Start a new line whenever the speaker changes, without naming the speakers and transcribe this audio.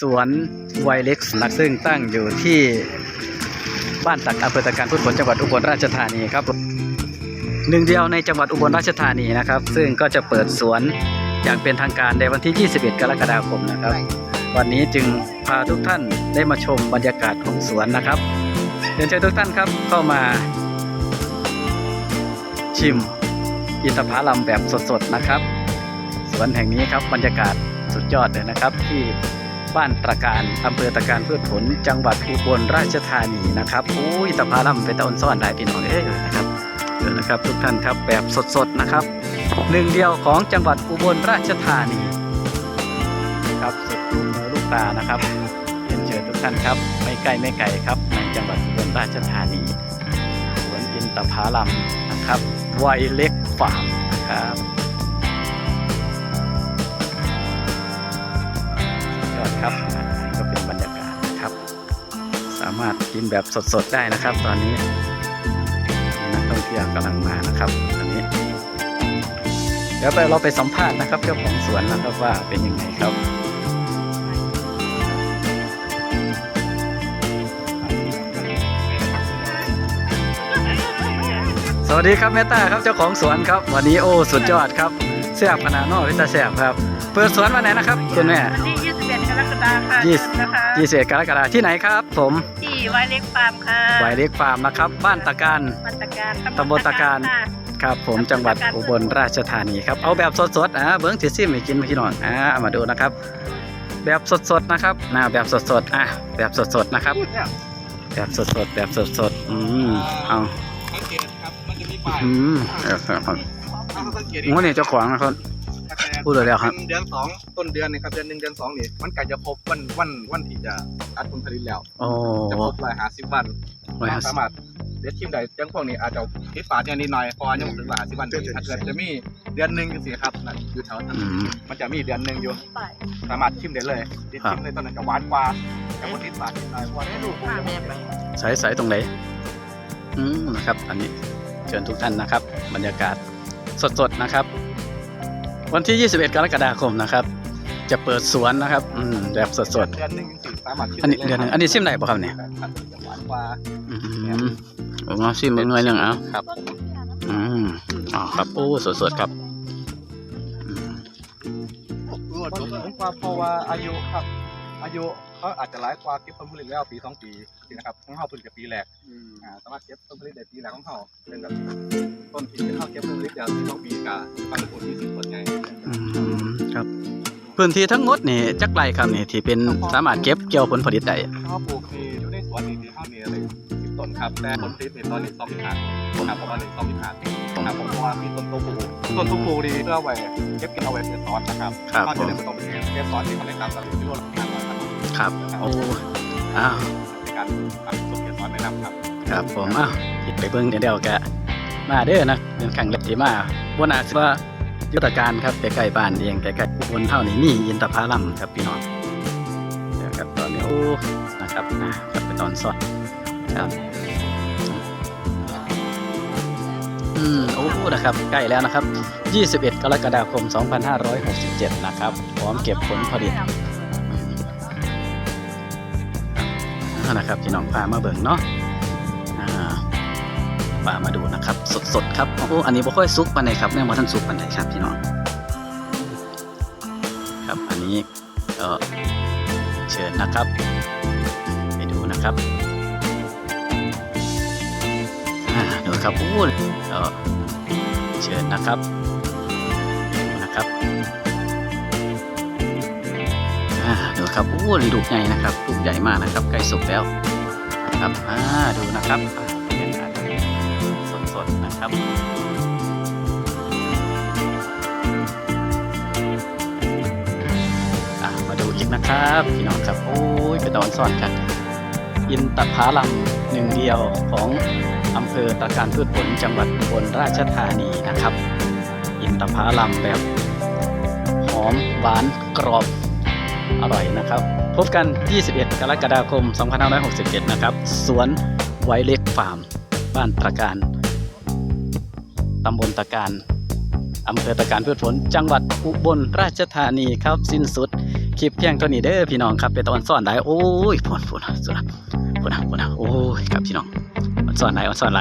สวนไวเล็กซ์นักซึ่งตั้งอยู่ที่บ้านตักอำเภอตะการพุทธผลจังหวัดอุบลราชธานีครับหนึ่งเดียวในจังหวัดอุบลราชธานีนะครับ ซึ่งก็จะเปิดสวนอย่างเป็นทางการในวันที่ 21 กรกฎาคมนะครับ วันนี้จึงพาทุกท่านได้มาชมบรรยากาศของสวนนะครับเรียนเชิญทุกท่านครับเข้ามา ชิมอินทผลัมแบบสดๆนะครับ สวนแห่งนี้ครับบรรยากาศสุดยอดเลยนะครับที่ บ้านตะการอำเภอตะการพืชผล จังหวัดอุบลราชธานีนะครับโอ้ยอินทผลัมเป็นตะอนซ่อนได้พี่น้องเอ้ยนะครับเดี๋ยวนะครับทุกท่านครับแบบสดๆนะครับหนึ่งเดียวของจังหวัดอุบลราชธานีครับสุดลูกหูลูกตานะครับเรียนเชิญทุกท่านครับไม่ไกลไม่ไกลครับในจังหวัดอุบลราชธานีสวนอินทผลัมนะครับไวเล็กฟาร์มนะครับ ครับอ่ก็เป็นบรรยากาศนะครับ สามารถกินแบบสดๆได้นะครับ ตอนนี้มีนักท่องเที่ยวกำลังมานะครับตอนนี้ เดี๋ยวไปเราไปสัมภาษณ์นะครับเจ้าของสวนนะครับว่าเป็นยังไงครับสวัสดีครับแม่ต้าครับเจ้าของสวนครับ วันนี้โอ้สุดยอดครับแซ่บขนาดนอกพิตาแซ่บครับ เปิดสวนวันไหนนะครับ คุณแม่
รกฎาคมค่ะ
ยี่สิบ
นะคะ
ยี่สิบเอ็ดกรกฎาคมที่ไหนครับ ผม
ที่ไวเล็กฟาร์มค่ะ
ไวเล็กฟาร์มนะครับ บ้านตะการ
บ้านตะการ
ตำบลตะการ
ค่ะ
ครับผมจังหวัดอุบลราชธานีครับเอาแบบสดๆอ่าเบิ้งสิซิมให้กินพี่น้องอ่าเอามาดูนะครับ แบบสดๆนะครับนะแบบสดๆอะแบบสดๆนะครับ แบบสดๆแบบสดๆอืมเอา
สังเกตครับมันจะมีป้าย
อืมเออครับ
ถ้าเราสังเกต
โอ้นี่เจ้าของนะครับ พูดเลยแล้วครับ
เดือนสองต้นเดือนนี่ครับเดือนหนึ่งเดือนสองนี่มันใกล้จะครบวันวันวันที่จะตัดผลผลิตแล้ว
โอ้
จะครบร้อยห้าสิบวัน
ร้อยห้าสิบ
สามารถเด็ดชิมได้จังพวกนี้อาจจะพิฝาดเนี่ยนิดหน่อยเพราะว่ายังไม่ถึงร้อยห้าสิบวันถ้าเกิดจะมีเดือนหนึ่งจังสิครับนั่นอยู่แถวนั้น
อืม
มันจะมีเดือนหนึ่งอยู่
ไป
สามารถชิมได้เลยติด
ครับ
ชิมเลยตอนนั้นจะหวานกว่าแต่ว่าติดฝาดนิดหน่อยเพราะว่าได้ดูผมจะไม่ไป
ใส่ใส่ตรงไหนอืมนะครับ อันนี้เชิญทุกท่านนะครับ บรรยากาศสดๆนะครับ วันที่ 21 กรกฎาคมนะครับ จะเปิดสวนนะครับอืมแบบสด
เดือนหนึ่งจังสิสามารถชิม
ๆอันนี้เดือนหนึ่งอันนี้ซิมไหนบ่ครับเนี่ย
ครับจะหวานกว่า
อืมผมเอาซิมเป็นหน่วยหนึ่งเอา
ครับ
อืมอ๋อครับโอ้สดๆครับอืม
ผมว่าเพราะว่าอายุครับ อายุ เขาอาจจะหลายกว่าเก็บผลผลิตแล้วปีสองปีสินะครับของเขาเพิ่งจะปีแรกอ่าสามารถเก็บผลผลิตได้ปีแรกของเขาเป็นแบบต้นปีที่เขาเก็บผลผลิตแล้วปีสองปีกับความเป็นผลที่สิบผลไง
อืมครับ พื้นที่ทั้งหมดนี่จักไรครับนี่ที่เป็นสามารถเก็บเกี่ยวผลผลิตได้
เขาปลูกมีอยู่ในสวนนี่ที่เขามีอะไรสิบต้นครับแต่ผลผลิตในตอนนี้สองพิพาทครับประมาณหนึ่งสองพิพาทครับผมเพราะว่ามีต้นตัวปลูกต้นตัวปลูกดีเพื่อเอาไว้เก็บกินเอาไว้เป็นซอสนะครับ
ครับ
ก็
ผ
จะ
ม
ได้ไม่ต้องไปเก็บเก็บซอสที่เขาเลยครับเราอยู่ที่โลละห้าร้อยครับ
ครับโอ้อ้าว
ในการทำตัวเก็บซอสแนะนำครับ
ครับผมอ้าวไปเบิ่งเดี๋ยวเดี๋ยวแกมาเด้อนะเป็นครั้งแรกที่มาบนอาจสิว่ายุทธการครับใกล้ๆบ้านเองใกล้ๆอุบลเท่านี้มีอินทผลัมครับพี่น้องเดี๋ยวครับตอนนี้โอ้นะครับอ่าครับเป็นตอนสดครับอืมโอ้นะครับใกล้แล้วนะครับ 21 กรกฎาคม 2567 นะครับ พร้อมเก็บผลผลิต นะครับพี่น้องพามาเบิ่งเนาะอ่าพามาดูนะครับ สดๆครับโอ้โหอันนี้บ่ค่อยสุกปานใดครับแม่บ่ทันสุกปานใดครับพี่น้องครับอันนี้ก็เชิญนะครับ ไปดูนะครับอ่าดูครับโอ้ก็เชิญนะครับนะครับ ครับโอ้ลูกใหญ่นะครับลูกใหญ่มากนะครับใกล้สุกแล้วครับอ่าดูนะครับสดๆนะครับอ่ามาดูอีกนะครับพี่น้องครับโอ้ยไปตอนซ่อนกันอินตผลัมหนึ่งเดียวของอำเภอตะการพืชผลจังหวัดอุบลราชธานีนะครับ อินตผลัมแบบหอมหวานกรอบ อร่อยนะครับ พบกัน 21 กรกฎาคม 2567 นะครับ สวนไวเล็กฟาร์ม บ้านตะการ ตำบลตะการ อำเภอตะการพืชผล จังหวัดอุบลราชธานีครับ สิ้นสุด คลิปเพียงเท่านี้เด้อพี่น้องครับ เป็นตอนซ่อนได้โอ้ยพูนพูนสุดละพูนนะพูนนะโอ้ยครับพี่น้องมันซ่อนไหนมันซ่อนไหน